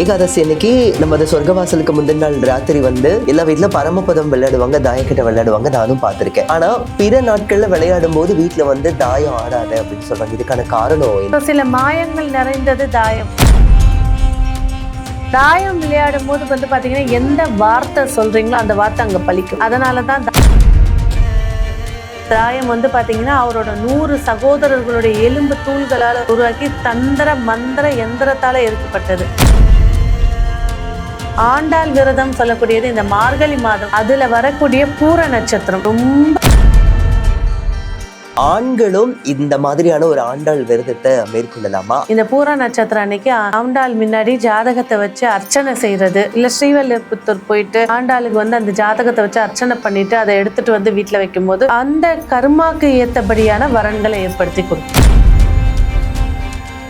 ஏகாதசி அன்னைக்கு நம்ம அந்த சொர்க்கவாசலுக்கு முந்தின நாள் ராத்திரி வந்து எல்லா வீட்டுல பரமபதம் விளையாடுவாங்க தாயக்கிட்ட விளையாடுவாங்க நானும் பார்த்திருக்கேன். ஆனா பிற நாட்கள்ல விளையாடும் போது வீட்டுல வந்து தாயம் ஆடாது அப்படின்னு சொல்றாங்க. இதுக்கான காரணம் சில மாயங்கள் நிறைந்தது தாயம். தாயம் விளையாடும் போது வந்து பாத்தீங்கன்னா எந்த வார்த்தை சொல்றீங்களோ அந்த வார்த்தை அங்க பழிக்கும் அதனால தான் தாயம் வந்து பாத்தீங்கன்னா அவரோட நூறு சகோதரர்களுடைய எலும்பு தூள்களால் உருவாக்கி தந்திர மந்திர எந்திரத்தால ஏற்பட்டது ஆண்டாள் விரதம் சொல்லக்கூடியது இந்த மார்கழி மாதம். அதுல வரக்கூடிய பூர நட்சத்திரம். ரொம்ப ஆண்களும் இந்த மாதிரியான ஒரு ஆண்டாள் விரதத்தை மேற்கொள்ளலாமா? இந்த பூர நட்சத்திரம் அன்னைக்கு ஆண்டாள் முன்னாடி ஜாதகத்தை வச்சு அர்ச்சனை செய்யறது இல்ல ஸ்ரீவல்லிபுத்தூர் போயிட்டு ஆண்டாளுக்கு வந்து அந்த ஜாதகத்தை வச்சு அர்ச்சனை பண்ணிட்டு அதை எடுத்துட்டு வந்து வீட்டுல வைக்கும்போது அந்த கர்மாக்கு ஏத்தபடியான வரன்களை ஏற்படுத்தி கொடுக்கும்.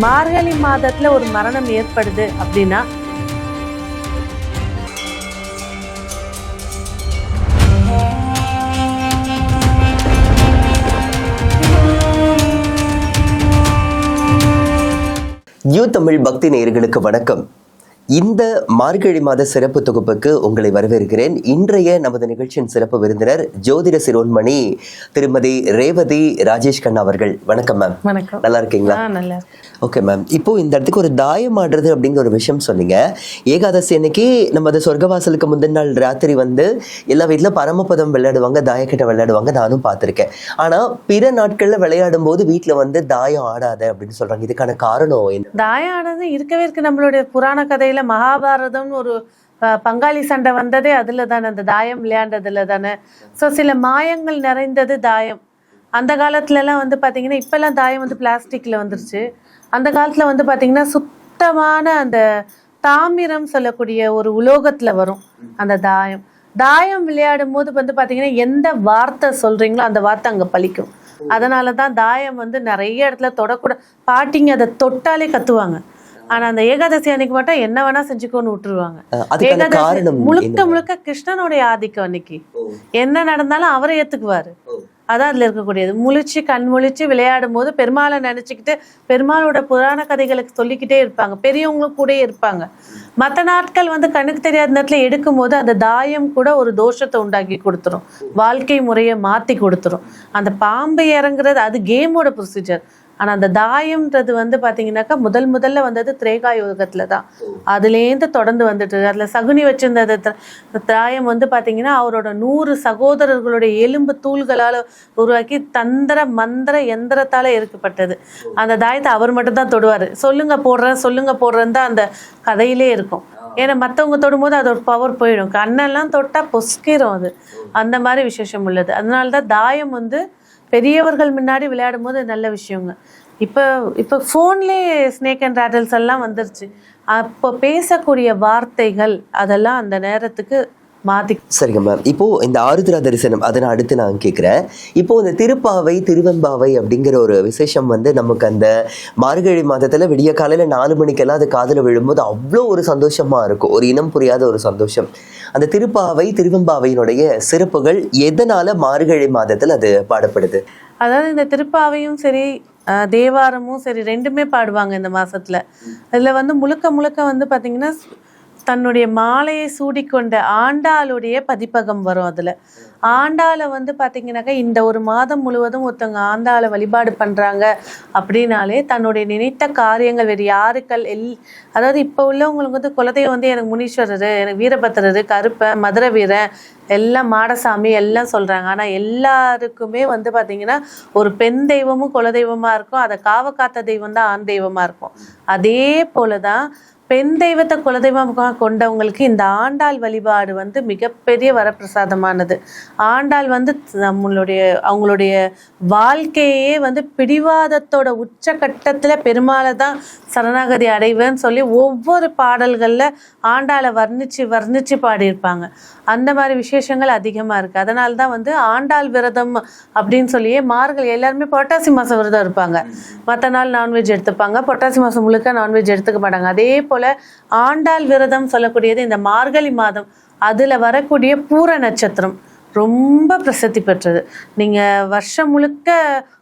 மார்கழி மாதத்துல ஒரு மரணம் ஏற்படுது அப்படின்னா யூ தமிழ் பக்தி நேயர்களுக்கு வணக்கம். இந்த மார்கழி மாத சிறப்பு தொகுப்புக்கு உங்களை வரவேற்கிறேன். இன்றைய நமது நிகழ்ச்சியின் சிறப்பு விருந்தினர் ஜோதிட சிரோன்மணி திருமதி ரேவதி ராஜேஷ் கண்ணா அவர்கள். வணக்கம் மேம் வணக்கம். நல்லா இருக்கீங்களா? நல்லா. ஓகே மேம் இப்போ இந்த இடத்துக்கு ஒரு தாயம் ஆடுறது அப்படிங்கிற ஒரு விஷயம் சொன்னீங்க. ஏகாதசி அன்னைக்கு நம்ம அந்த சொர்க்கவாசலுக்கு முந்தின நாள் ராத்திரி வந்து எல்லா வீட்ல பரமபதம் விளையாடுவாங்க தாயக்கட்டை விளையாடுவாங்க நானும் பார்த்திருக்கேன். ஆனா பிற நாட்கள்ல விளையாடும் போது வீட்டுல வந்து தாயம் ஆடாத அப்படின்னு சொல்றாங்க. இதுக்கான காரணம் என்ன? தாயானது இருக்கவே இருக்கு. நம்மளுடைய புராண கதையில மகாபாரதம்னு ஒரு பங்காளி சண்டை வந்ததே அதுல தானே அந்த தாயம் விளையாண்டதுல தானே. ஸோ சில மாயங்கள் நிறைந்தது தாயம். அந்த காலத்துல எல்லாம் வந்து பாத்தீங்கன்னா இப்பெல்லாம் தாயம் வந்து பிளாஸ்டிக்ல வந்துருச்சு. அந்த காலத்துல வந்து பாத்தீங்கன்னா சுத்தமான அந்த தாமிரம் சொல்லக்கூடிய ஒரு உலோகத்துல வரும் அந்த தாயம். தாயம் விளையாடும் போது வந்து பாத்தீங்கன்னா எந்த வார்த்தை சொல்றீங்களோ அந்த வார்த்தை அங்க பலிக்கும். அதனால தான் தாயம் வந்து நிறைய இடத்துல தொடக்கூட பாட்டிங்க அதை தொட்டாலே கத்துவாங்க. ஆனா அந்த ஏகாதசி அன்னைக்கு மட்டும் என்ன வேணா செஞ்சுக்கோன்னு விட்டுருவாங்க. ஏகாதசி காரணம் முழுக்க? முழுக்க கிருஷ்ணனுடைய ஆதிக்கம் அன்னைக்கு. என்ன நடந்தாலும் அவரை ஏத்துக்குவாரு. அதான் அதுல இருக்கக்கூடியது. முழிச்சு கண் முழிச்சு விளையாடும் போது பெருமாளை நினைச்சுக்கிட்டு பெருமாளோட புராண கதைகளுக்கு சொல்லிக்கிட்டே இருப்பாங்க. பெரியவங்களும் கூட இருப்பாங்க. மற்ற நாட்கள் வந்து கண்ணுக்கு தெரியாத நேரத்துல எடுக்கும் போது அந்த தாயம் கூட ஒரு தோஷத்தை உண்டாக்கி கொடுத்துரும். வாழ்க்கை முறையை மாத்தி கொடுத்துரும். அந்த பாம்பு இறங்குறது அது கேமோட ப்ரொசீஜர் ஆனால் அந்த தாயம்ன்றது வந்து பார்த்தீங்கன்னாக்கா முதல் முதல்ல வந்தது திரேகா யோகத்தில் தான் அதுலேருந்து தொடர்ந்து வந்துட்டு இருக்கு. சகுனி வச்சிருந்த தாயம் வந்து பார்த்தீங்கன்னா அவரோட நூறு சகோதரர்களுடைய எலும்பு தூள்களால் உருவாக்கி தந்திர மந்திர எந்திரத்தால் இருக்கப்பட்டது அந்த தாயத்தை அவர் மட்டும் தான் சொல்லுங்க போடுறேன் சொல்லுங்க போடுறேன்னு தான் அந்த கதையிலே இருக்கும். ஏன்னா மற்றவங்க தொடும்போது அதோட பவர் போயிடும். கண்ணெல்லாம் தொட்டால் பொஸ்கிரும் அது. அந்த மாதிரி விசேஷம் உள்ளது. அதனால தான் தாயம் வந்து பெரியவர்கள் முன்னாடி விளையாடும் போது நல்ல விஷயங்க. இப்போ இப்போ ஃபோன்லேயே ஸ்னேக் அண்ட் ரேட்டல்ஸ் எல்லாம் வந்துருச்சு. அப்போ பேசக்கூடிய வார்த்தைகள் அதெல்லாம் அந்த நேரத்துக்கு மாத்தி சரிங்க மேம் இப்போ இந்த ஆருத்ரா தரிசனம் அதை நான் அடுத்து நான் கேட்குறேன் இப்போ இந்த திருப்பாவை திருவெம்பாவை அப்படிங்கிற ஒரு விசேஷம் வந்து நமக்கு அந்த மார்கழி மாதத்துல விடிய காலையில நாலு மணிக்கெல்லாம் அது காதுல விழும்போது அவ்வளோ ஒரு சந்தோஷமா இருக்கும். ஒரு இனம் புரியாத ஒரு சந்தோஷம். அந்த திருப்பாவை திருவெம்பாவையினுடைய சிறப்புகள் எதனால மார்கழி மாதத்துல அது பாடப்படுது? அதாவது இந்த திருப்பாவையும் சரி தேவாரமும் சரி ரெண்டுமே பாடுவாங்க இந்த மாசத்துல. அதுல வந்து முழுக்க முழுக்க வந்து பாத்தீங்கன்னா தன்னுடைய மாலையை சூடிக்கொண்ட ஆண்டாளுடைய பதிப்பகம் வரும் அதுல. ஆண்டாளை வந்து பாத்தீங்கன்னாக்கா இந்த ஒரு மாதம் முழுவதும் ஒருத்தவங்க ஆண்டாளை வழிபாடு பண்றாங்க அப்படின்னாலே தன்னுடைய நினைத்த காரியங்கள் வேறு யாருக்கள் எல் அதாவது இப்போ உள்ளவங்களுக்கு வந்து குலதெய்வம் வந்து எனக்கு முனீஸ்வரர் எனக்கு வீரபத்திரர் கருப்பன் மதுரை வீரன் எல்லாம் மாடசாமி எல்லாம் சொல்றாங்க. ஆனா எல்லாருக்குமே வந்து பாத்தீங்கன்னா ஒரு பெண் தெய்வமும் குலதெய்வமா இருக்கும். அதை காவ காத்த தெய்வம் தான் ஆண் தெய்வமா இருக்கும். அதே போலதான் பெண் தெய்வத்தை குலதெய்வமாக கொண்டவங்களுக்கு இந்த ஆண்டாள் வழிபாடு வந்து மிகப்பெரிய வரப்பிரசாதமானது. ஆண்டாள் வந்து நம்மளுடைய அவங்களுடைய வாழ்க்கையே வந்து பிடிவாதத்தோட உச்சகட்டத்துல பெருமாளை தான் சரணாகதி அடைவேன்னு சொல்லி ஒவ்வொரு பாடல்கள்ல ஆண்டாளை வர்ணிச்சு வர்ணிச்சு பாடியிருப்பாங்க. அந்த மாதிரி விஷயம் விசேஷங்கள் அதிகமா இருக்கு. அதனால தான் வந்து ஆண்டாள் விரதம் அப்படின்னு சொல்லியே மார்கழி எல்லாருமே புரட்டாசி மாதம் விரதம் இருப்பாங்க. மற்ற நாள் நான்வெஜ் எடுத்துப்பாங்க. புரட்டாசி மாதம் முழுக்க நான்வெஜ் எடுத்துக்க மாட்டாங்க. அதே போல ஆண்டாள் விரதம் சொல்லக்கூடியது இந்த மார்கழி மாதம். அதுல வரக்கூடிய பூர நட்சத்திரம் ரொம்ப பிரசித்தி பெற்றது. நீங்க வருஷம் முழுக்க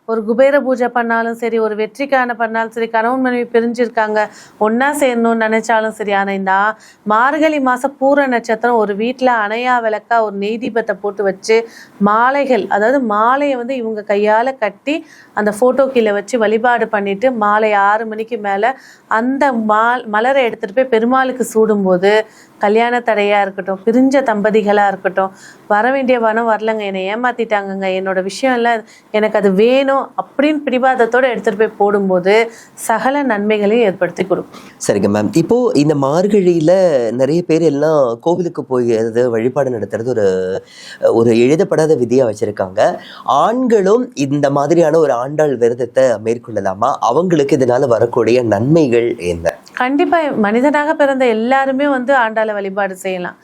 ஒரு குபேர பூஜை பண்ணாலும் சரி ஒரு வெற்றிக்கான பண்ணாலும் சரி கணவன் மனைவி பிரிஞ்சிருக்காங்க ஒன்றா சேரணும்னு நினைச்சாலும் சரி ஆனா இந்த மார்கழி மாசம் பூர நட்சத்திரம் ஒரு வீட்டில் அணையா விளக்கா ஒரு நீதிபத்தை போட்டு வச்சு மாலைகள் அதாவது மாலையை வந்து இவங்க கையால கட்டி அந்த போட்டோ கீழே வச்சு வழிபாடு பண்ணிட்டு மாலை ஆறு மணிக்கு மேல அந்த மா மலரை எடுத்துட்டு போய் பெருமாளுக்கு சூடும்போது கல்யாண தடையாக இருக்கட்டும் பிரிஞ்ச தம்பதிகளாக இருக்கட்டும் வர வேண்டிய பணம் வரலங்க. என்னை ஏமாத்திட்டாங்கங்க. என்னோட விஷயம்லாம் எனக்கு அது வேணும் அப்படின்னு பிடிவாதத்தோடு எடுத்துகிட்டு போய் போடும்போது சகல நன்மைகளையும் ஏற்படுத்தி கொடுக்கும். சரிங்க மேம் இப்போது இந்த மார்கழியில் நிறைய பேர் எல்லாம் கோவிலுக்கு போய் அது வழிபாடு நடத்துறது ஒரு ஒரு எழுதப்படாத விதியாக வச்சுருக்காங்க. ஆண்களும் இந்த மாதிரியான ஒரு ஆண்டாள் விரதத்தை மேற்கொள்ளலாமா? அவங்களுக்கு இதனால் வரக்கூடிய நன்மைகள் என்ன? கண்டிப்பா மனிதனாக பிறந்த எல்லாருமே வந்து ஆண்டாளை வழிபாடு செய்யலாம்.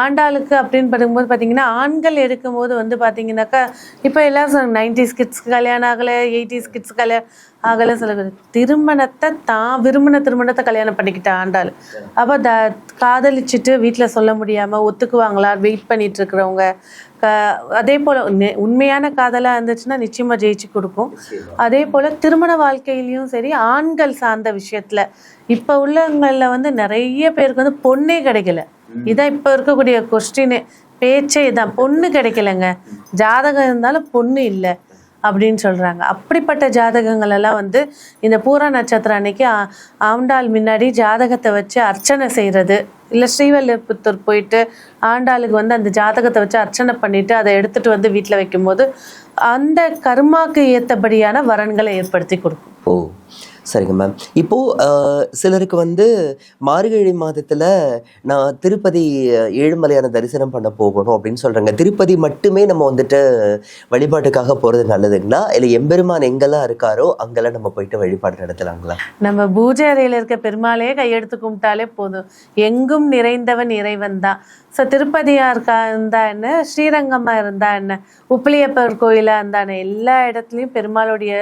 ஆண்டாளுக்கு அப்படின்னு பார்க்கும்போது பார்த்தீங்கன்னா ஆண்கள் எடுக்கும்போது வந்து பார்த்தீங்கன்னாக்கா இப்போ எல்லாரும் நைன்டிஸ் கிட்ஸ்க்கு கல்யாணம் ஆகலை எயிட்டிஸ் கிட்ஸ் கல்யாணம் ஆகலை சொல்ல திருமணத்தை தான் விரும்பின திருமணத்தை கல்யாணம் பண்ணிக்கிட்ட ஆண்டாள். அப்போ த காதலிச்சுட்டு வீட்டில் சொல்ல முடியாமல் ஒத்துக்குவாங்களா? வெயிட் பண்ணிட்டு இருக்கிறவங்க அதே போல் உண்மையான காதலாக இருந்துச்சுன்னா நிச்சயமாக ஜெயிச்சு கொடுக்கும் அதே போல் திருமண வாழ்க்கையிலையும் சரி ஆண்கள் சார்ந்த விஷயத்தில் இப்போ உள்ளவங்களில் வந்து நிறைய பேருக்கு வந்து பொண்ணே கிடைக்கல. இதான் இப்போ இருக்கக்கூடிய கொஸ்டினே பேச்சே இதான் பொண்ணு கிடைக்கலங்க. ஜாதகம் இருந்தாலும் பொண்ணு இல்லை. அப்படின்னு சொல்கிறாங்க அப்படிப்பட்ட ஜாதகங்கள் எல்லாம் வந்து இந்த பூர நட்சத்திரம் அன்னைக்கு ஆண்டாள் முன்னாடி ஜாதகத்தை வச்சு அர்ச்சனை செய்கிறது இல்லை ஸ்ரீவல்லிபுத்தூர் போயிட்டு ஆண்டாளுக்கு வந்து அந்த ஜாதகத்தை வச்சு அர்ச்சனை பண்ணிட்டு அதை எடுத்துட்டு வந்து வீட்டில் வைக்கும்போது அந்த கர்மாக்கு ஏற்றபடியான வரன்களை ஏற்படுத்தி கொடுக்கும். ஓ. சரிங்க மேம் இப்போது சிலருக்கு வந்து மார்கழி மாதத்தில் நான் திருப்பதி ஏழுமலையான தரிசனம் பண்ண போகணும் அப்படின்னு சொல்கிறாங்க திருப்பதி மட்டுமே நம்ம வந்துட்டு வழிபாட்டுக்காக போகிறது நல்லதுங்களா? இல்லை எம்பெருமான் எங்கெல்லாம் இருக்காரோ அங்கெல்லாம் நம்ம போயிட்டு வழிபாடு நடத்தலாங்களா? நம்ம பூஜை அறையில் இருக்க பெருமாளையே கையெடுத்து கும்பிட்டாலே போதும். எங்கும் நிறைந்தவன் இறைவன் தான். ஸோ திருப்பதியா இருக்கா இருந்தா என்ன? ஸ்ரீரங்கமாக இருந்தா என்ன? உப்பிலியப்பர் கோயிலாக இருந்தா என்ன? எல்லா இடத்துலையும் பெருமாளுடைய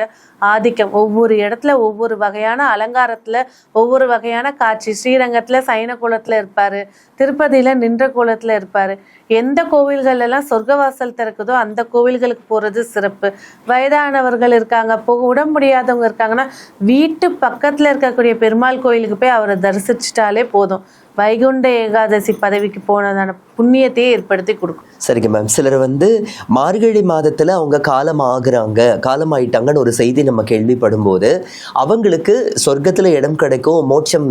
ஆதிக்கம். ஒவ்வொரு இடத்துல ஒவ்வொரு வகையான அலங்காரத்தில் ஒவ்வொரு வகையான காட்சி. ஸ்ரீரங்கத்தில் சைன குளத்தில் இருப்பார். திருப்பதியில் நின்ற குளத்தில் இருப்பார். எந்த கோவில்களெல்லாம் சொர்க்கவாசல் திறக்குதோ அந்த கோவில்களுக்கு போகிறது சிறப்பு. வயதானவர்கள் இருக்காங்க போக உட முடியாதவங்க இருக்காங்கன்னா வீட்டு பக்கத்தில் இருக்கக்கூடிய பெருமாள் கோயிலுக்கு போய் அவரை தரிசிச்சிட்டாலே போதும். வைகுண்ட ஏகாதசி பதவிக்கு போனதான புண்ணியத்தையே ஏற்படுத்தி கொடுக்கும். சரிங்க மேம் சிலர் வந்து மார்கழி மாதத்துல அவங்க காலம் ஆகுறாங்க காலம் ஆயிட்டாங்கன்னு ஒரு செய்தி நம்ம கேள்விப்படும் போது அவங்களுக்கு சொர்க்கத்துல இடம் கிடைக்கும் மோட்சம்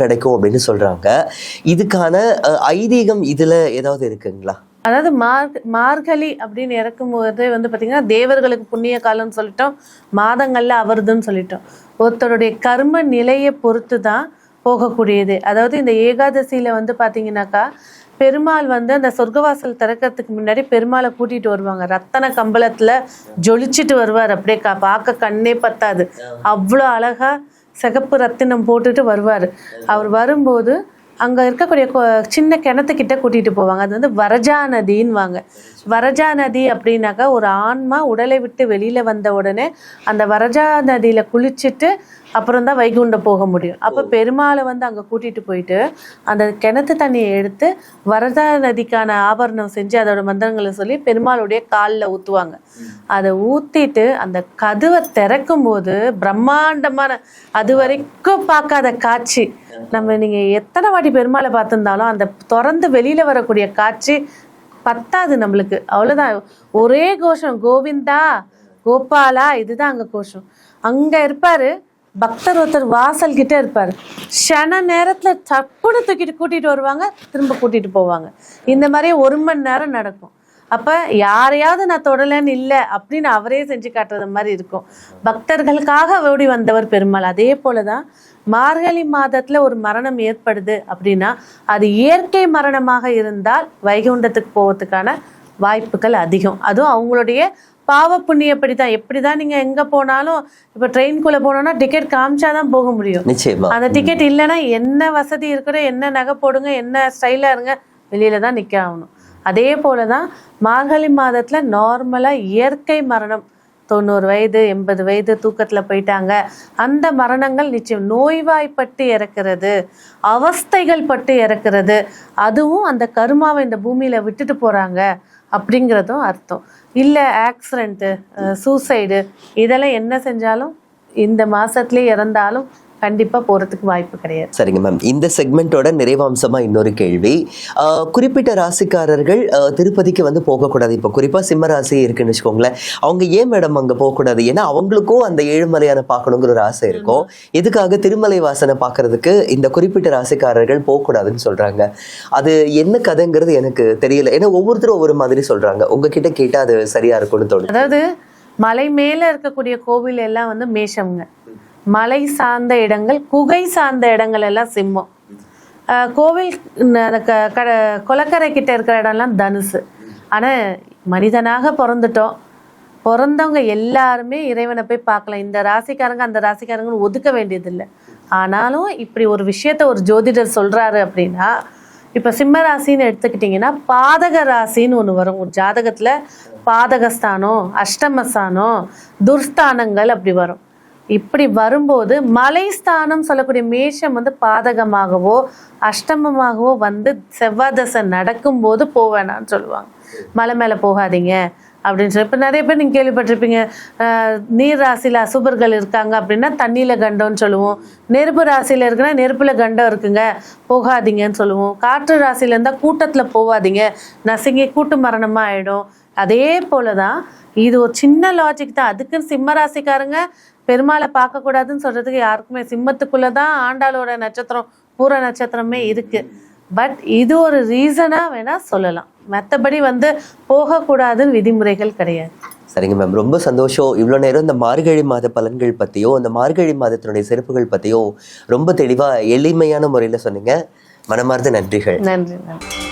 கிடைக்கும் அப்படின்னு சொல்றாங்க. இதுக்கான ஐதீகம் இதுல ஏதாவது இருக்குங்களா? அதாவது மார்க் மார்கழி அப்படின்னு இறக்கும் போது வந்து பார்த்தீங்கன்னா தேவர்களுக்கு புண்ணிய காலம்னு சொல்லிட்டோம் மாதங்கள்ல அவருதுன்னு சொல்லிட்டோம். ஒருத்தருடைய கர்ம நிலையை பொறுத்து தான் போகக்கூடியது. அதாவது இந்த ஏகாதசியில வந்து பார்த்தீங்கன்னாக்கா பெருமாள் வந்து அந்த சொர்க்கவாசல் திறக்கிறதுக்கு முன்னாடி பெருமாளை கூட்டிட்டு வருவாங்க. ரத்தன கம்பளத்துல ஜொலிச்சிட்டு வருவார் அப்படியே கா- பார்க்க கண்ணே பத்தாது. அவ்வளோ அழகா சிகப்பு ரத்தினம் போட்டுட்டு வருவார். அவர் வரும்போது அங்கே இருக்கக்கூடிய கொ- சின்ன கிணத்துக்கிட்ட கூட்டிகிட்டு போவாங்க. அது வந்து வரஜா நதின்வாங்க வரஜா நதி அப்படின்னாக்கா ஒரு ஆன்மா உடலை விட்டு வெளியில் வந்த உடனே அந்த வரஜா நதியில் குளிச்சுட்டு அப்புறம் தான் வைகுண்டம் போக முடியும். அப்போ பெருமாளை வந்து அங்கே கூட்டிகிட்டு போயிட்டு அந்த கிணத்து தண்ணியை எடுத்து வரதா நதிக்கான ஆபரணம் செஞ்சு அதோட மந்திரங்களை சொல்லி பெருமாளுடைய காலில் ஊற்றுவாங்க அதை ஊற்றிட்டு அந்த கதவை திறக்கும் போது பிரம்மாண்டமான அது வரைக்கும் பார்க்காத காட்சி. நம்ம நீங்கள் எத்தனை வாட்டி பெருமாளை பார்த்துருந்தாலும் அந்த திறந்து வெளியில் வரக்கூடிய காட்சி பத்தாது நம்மளுக்கு. அவ்வளோதான் ஒரே கோஷம் கோவிந்தா கோபாலா இதுதான் அங்கே கோஷம். அங்கே இருப்பாரு பக்தர் ஒருத்தர் வாசல் கிட்ட இருப்பாரு. க்ஷண நேரத்துல சப்புன்னு தூக்கிட்டு கூட்டிட்டு வருவாங்க திரும்ப கூட்டிட்டு போவாங்க. இந்த மாதிரி ஒரு மணி நேரம் நடக்கும். அப்ப யாரையாவது நான் தொடலைன்னு இல்லை அப்படின்னு அவரே செஞ்சு காட்டுறது மாதிரி இருக்கும். பக்தர்களுக்காக ஓடி வந்தவர் பெருமாள். அதே போலதான் மார்கழி மாதத்துல ஒரு மரணம் ஏற்படுது அப்படின்னா அது இயற்கை மரணமாக இருந்தால் வைகுண்டத்துக்கு போவதுக்கான வாய்ப்புகள் அதிகம். அதுவும் அவங்களுடைய பாவ புண்ணியப்படி தான் எப்படி தான் நீங்கள் எங்கே போனாலும் இப்போ ட்ரெயின்குள்ளே போனோம்னா டிக்கெட் காமிச்சா தான் போக முடியும். நிச்சயமா. அந்த டிக்கெட் இல்லைன்னா என்ன வசதி இருக்கிற என்ன நகை போடுங்க என்ன ஸ்டைலாக இருங்க வெளியில தான் நிற்க ஆகணும் அதே போல தான் மார்கழி மாதத்தில் நார்மலாக இயற்கை மரணம். தொண்ணூறு வயது எண்பது வயது தூக்கத்தில் போயிட்டாங்க. அந்த மரணங்கள் நிச்சயம் நோய்வாய்ப்பட்டு இறக்கிறது அவஸ்தைகள் பட்டு இறக்கிறது. அதுவும் அந்த கருமாவை இந்த பூமியில் விட்டுட்டு போகிறாங்க அப்படிங்கிறதும் அர்த்தம். இல்லை ஆக்சிடென்ட்டு சூசைடு இதெல்லாம் என்ன செஞ்சாலும் இந்த மாசத்துலயே இறந்தாலும் கண்டிப்பா போறதுக்கு வாய்ப்பு கிடையாது. சரிங்க மேம் இந்த செக்மெண்ட்டோட நிறைவாம்சமா இன்னொரு கேள்வி. குறிப்பிட்ட ராசிக்காரர்கள் திருப்பதிக்கு வந்து போகக்கூடாது. இப்போ குறிப்பா சிம்ம ராசி இருக்குன்னு வச்சுக்கோங்களேன். அவங்க ஏன் மேடம் அங்க போகக்கூடாது? ஏன்னா அவங்களுக்கும் அந்த ஏழுமலையான பார்க்கணுங்கிற ஒரு ஆசை இருக்கும். எதுக்காக திருமலை வாசனை பார்க்கறதுக்கு இந்த குறிப்பிட்ட ராசிக்காரர்கள் போகக்கூடாதுன்னு சொல்றாங்க. அது என்ன கதைங்கிறது எனக்கு தெரியல. ஏன்னா ஒவ்வொருத்தரும் ஒவ்வொரு மாதிரி சொல்றாங்க. உங்ககிட்ட கேட்டா அது சரியா இருக்கும்னு தோணுது. அதாவது மலை மேல இருக்கக்கூடிய கோவில் எல்லாம் வந்து மேஷம்ங்க. மலை சார்ந்த இடங்கள் குகை சார்ந்த இடங்கள் எல்லாம் சிம்மம். கோவில் க- கட- கொலக்கரை கிட்ட இருக்கிற இடம்லாம் தனுசு. ஆனால் மனிதனாக பிறந்துட்டோம். பிறந்தவங்க எல்லாருமே இறைவனை போய் பார்க்கலாம். இந்த ராசிக்காரங்க அந்த ராசிக்காரங்கன்னு ஒதுக்க வேண்டியதில்லை. ஆனாலும் இப்படி ஒரு விஷயத்த ஒரு ஜோதிடர் சொல்கிறாரு அப்படின்னா இப்போ சிம்ம ராசின்னு எடுத்துக்கிட்டிங்கன்னா பாதக ராசின்னு ஒன்று வரும். ஒரு ஜாதகத்தில் பாதகஸ்தானம் அஷ்டமஸ்தானம் துர்ஸ்தானங்கள் அப்படி வரும். இப்படி வரும்போது மலைஸ்தானம் சொல்லக்கூடிய மேஷம் வந்து பாதகமாகவோ அஷ்டமமாகவோ வந்து செவ்வாய் தசை நடக்கும்போது போவேணான்னு சொல்லுவாங்க. மலை மேலே போகாதீங்க அப்படின்னு சொல்லி. இப்போ நிறைய பேர் நீங்கள் கேள்விப்பட்டிருப்பீங்க நீர் ராசியில் அசுபர்கள் இருக்காங்க அப்படின்னா தண்ணியில் கண்டம்னு சொல்லுவோம். நெருப்பு ராசியில் இருக்குன்னா நெருப்பில் கண்டம் இருக்குங்க போகாதீங்கன்னு சொல்லுவோம். காற்று ராசியில் இருந்தால் கூட்டத்தில் போகாதீங்க நசுங்கி கூட்டு மரணமாக ஆகிடும் அதே போல தான் இது ஒரு சின்ன லாஜிக் தான். அதுக்குன்னு சிம்ம ராசிக்காரங்க பெருமாளை பார்க்கக்கூடாதுன்னு சொல்றதுக்கு யாருக்குமே சிம்மத்துக்குள்ள தான் ஆண்டாளோட நட்சத்திரம் பூர நட்சத்திரமே இருக்கு. பட் இது ஒரு ரீசனா வேணா சொல்லலாம். மற்றபடி வந்து போகக்கூடாதுன்னு விதிமுறைகள் கிடையாது. சரிங்க மேம் ரொம்ப சந்தோஷம். இவ்வளோ நேரம் இந்த மார்கழி மாத பலன்கள் பற்றியோ இந்த மார்கழி மாதத்தினுடைய சிறப்புகள் பற்றியோ ரொம்ப தெளிவாக எளிமையான முறையில் சொன்னீங்க. மனமார்ந்த நன்றிகள். நன்றி நன்றி